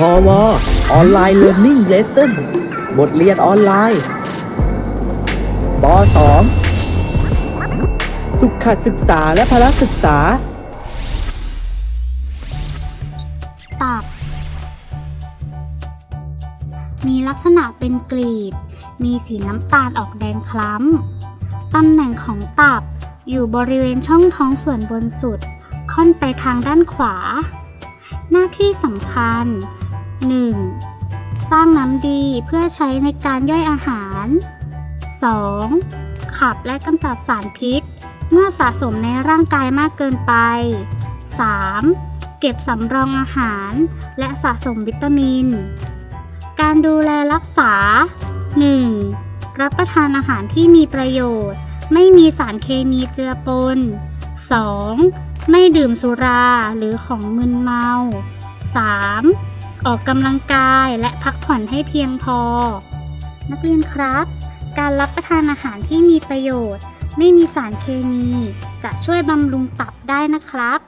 พอวออนไลน์เรียน i ิ g เลส s o n บทเรียนออนไลน์ป .2 สุขศึกษาและพละศึกษาตับมีลักษณะเป็นกลีบ มีสีน้ำตาลออกแดงคล้ำ ตำแหน่งของตับอยู่บริเวณช่องท้องส่วนบนสุด ค่อนไปทางด้านขวา หน้าที่สำคัญ 1. สร้างน้ำดีเพื่อใช้ในการย่อยอาหาร 2. ขับและกำจัดสารพิษ เมื่อสะสมในร่างกายมากเกินไป 3. เก็บสำรองอาหาร และสะสมวิตามิน การดูแลรักษา 1. รับประทานอาหารที่มีประโยชน์ ไม่มีสารเคมีเจือปน 2. ไม่ดื่มสุราหรือของมึนเมา 3. ออกกำลังกายและพักผ่อนให้เพียงพอ นักเรียนครับ การรับประทานอาหารที่มีประโยชน์ ไม่มีสารเคมี จะช่วยบำรุงตับได้นะครับ